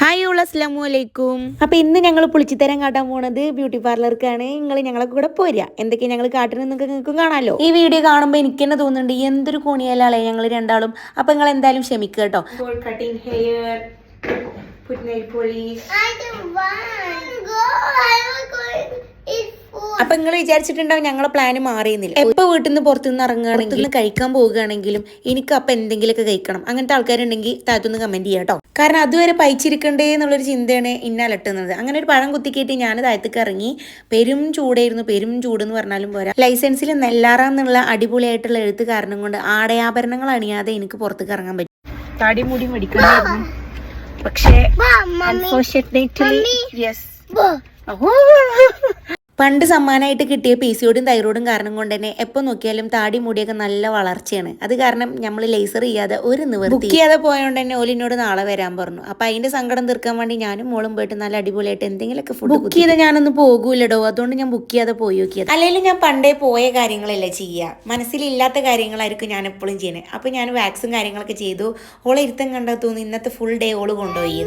Hi all അസ്ലാം അലൈക്കും. അപ്പൊ ഇന്ന് ഞങ്ങൾ പുളിച്ചിത്തരം കാട്ടാൻ പോണത് ബ്യൂട്ടി പാർലർക്കാണ്. നിങ്ങൾ ഞങ്ങളെ കൂടെ പോരുക എന്തൊക്കെ ഞങ്ങൾ കാട്ടണം നിങ്ങൾക്ക് നിങ്ങൾക്കും കാണാമല്ലോ ഈ വീഡിയോ കാണുമ്പോൾ എനിക്ക് തന്നെ തോന്നുന്നുണ്ട് എന്തൊരു കോണിയലാളെ ഞങ്ങൾ രണ്ടാളും. അപ്പൊ നിങ്ങൾ എന്തായാലും ക്ഷമിക്കുക കേട്ടോ. കട്ടിങ് ഹെയർ പോളിഷ് അപ്പൊ നിങ്ങൾ വിചാരിച്ചിട്ടുണ്ടാവും ഞങ്ങളെ പ്ലാൻ മാറിയുന്നില്ല. എപ്പോ വീട്ടിൽ നിന്ന് പുറത്തുനിന്ന് ഇറങ്ങുകയാണെങ്കിലും കഴിക്കാൻ പോവുകയാണെങ്കിലും എനിക്ക് അപ്പൊ എന്തെങ്കിലുമൊക്കെ കഴിക്കണം. അങ്ങനത്തെ ആൾക്കാരുണ്ടെങ്കിൽ താഴത്തൊന്ന് കമന്റ് ചെയ്യാം കേട്ടോ കാരണം അതുവരെ പയിച്ചിരിക്കണ്ടേ എന്നുള്ളൊരു ചിന്തയാണ് ഇന്നെ അലട്ടുന്നത്. അങ്ങനെ ഒരു പഴം കുത്തിക്കേറ്റ് ഞാൻ താഴത്തേക്ക് ഇറങ്ങി പെരും ചൂടായിരുന്നു പെരും ചൂട് എന്ന് പറഞ്ഞാലും പോരാ. ലൈസൻസിൽ നെല്ലാറാന്നുള്ള അടിപൊളിയായിട്ടുള്ള എഴുത്ത് കാരണം കൊണ്ട് ആടയാഭരണങ്ങൾ അണിയാതെ എനിക്ക് പുറത്തേക്ക് ഇറങ്ങാൻ പറ്റും. താടി മുടി മേടിക്കണമായിരുന്നു. പക്ഷേ അൺഫോർച്ചുനേറ്റ്ലി യെസ്. പണ്ട് സമ്മാനമായിട്ട് കിട്ടിയ പി സിയോടും തൈറോയിഡും കാരണം കൊണ്ട് തന്നെ എപ്പോൾ നോക്കിയാലും താടി മുടിയൊക്കെ നല്ല വളർച്ചയാണ്. അത് കാരണം നമ്മൾ ലേസർ ചെയ്യാതെ ഒരു നിവർത്തി ബുക്ക് ചെയ്യാതെ പോയതുകൊണ്ട് തന്നെ ഓലിനോട് നാളെ വരാൻ പറഞ്ഞു. അപ്പൊ അതിന്റെ സങ്കടം തീർക്കാൻ വേണ്ടി ഞാനും മോളും പോയിട്ട് നല്ല അടിപൊളിയായിട്ട് എന്തെങ്കിലുമൊക്കെ ഫുഡ് ബുക്ക് ചെയ്ത് ഞാനൊന്ന് പോകൂലടോ. അതുകൊണ്ട് ഞാൻ ബുക്ക് ചെയ്യാതെ പോയി നോക്കിയത്. അല്ലെങ്കിൽ ഞാൻ പണ്ടേ പോയ കാര്യങ്ങളല്ലേ ചെയ്യുക മനസ്സിലില്ലാത്ത കാര്യങ്ങളായിരിക്കും ഞാൻ എപ്പോഴും ചെയ്യുന്നത് അപ്പൊ ഞാൻ വാക്സും കാര്യങ്ങളൊക്കെ ചെയ്തു. ഓളെ ഇരുത്തം കണ്ടാ തോന്നുന്നു ഇന്നത്തെ ഫുൾ ഡേ ഓൾ കൊണ്ടുപോയി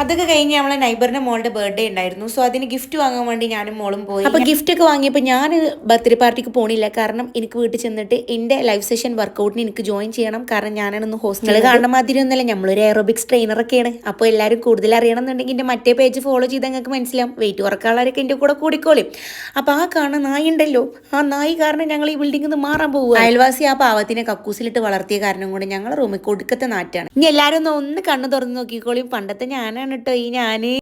അതൊക്കെ കഴിഞ്ഞ് നമ്മളെ നൈബറിന്റെ മോളുടെ ബർത്ത്ഡേ ഉണ്ടായിരുന്നു. സോ അതിന് ഗിഫ്റ്റ് വാങ്ങാൻ വേണ്ടി ഞാനും മോളും പോയി. അപ്പൊ ഗിഫ്റ്റ് ഒക്കെ വാങ്ങിയപ്പോൾ ഞാൻ ബർത്ത്ഡേ പാർട്ടിക്ക് പോണില്ല. കാരണം എനിക്ക് വീട്ടിൽ ചെന്നിട്ട് എന്റെ ലൈഫ് സെഷൻ വർക്കൗട്ടിന് എനിക്ക് ജോയിൻ ചെയ്യണം. കാരണം ഞാനാണ് ഹോസ്റ്റലിൽ കാണുന്ന മാതിരി ഒന്നല്ല നമ്മളൊരു എയറോബിക്സ് ട്രെയിനർ ഒക്കെയാണ്. അപ്പോൾ എല്ലാവരും കൂടുതൽ അറിയണം എന്നുണ്ടെങ്കിൽ എന്റെ മറ്റേ പേജ് ഫോളോ ചെയ്ത് നിങ്ങൾക്ക് മനസ്സിലാവും. വെയിറ്റ് കുറക്കാനുള്ളവരൊക്കെ എന്റെ കൂടെ കൂടിക്കോളും. അപ്പൊ ആ കാണുന്ന നായി ഉണ്ടല്ലോ. ആ നായി കാരണം ഞങ്ങൾ ഈ ബിൽഡിംഗിൽ നിന്ന് മാറാൻ പോകുക അയൽവാസി ആ പാവത്തിനെ കക്കൂസിലിട്ട് വളർത്തിയ കാരണം കൊണ്ട് ഞങ്ങൾ റൂമിൽ കൊടുക്കത്തെ നാറ്റാണ്. ഇനി എല്ലാരും ഒന്ന് ഒന്ന് കണ്ണു തുറന്ന് നോക്കിക്കോളിയും പണ്ടത്തെ ഞാനാണ് കേട്ടോ ഈ ഞാൻ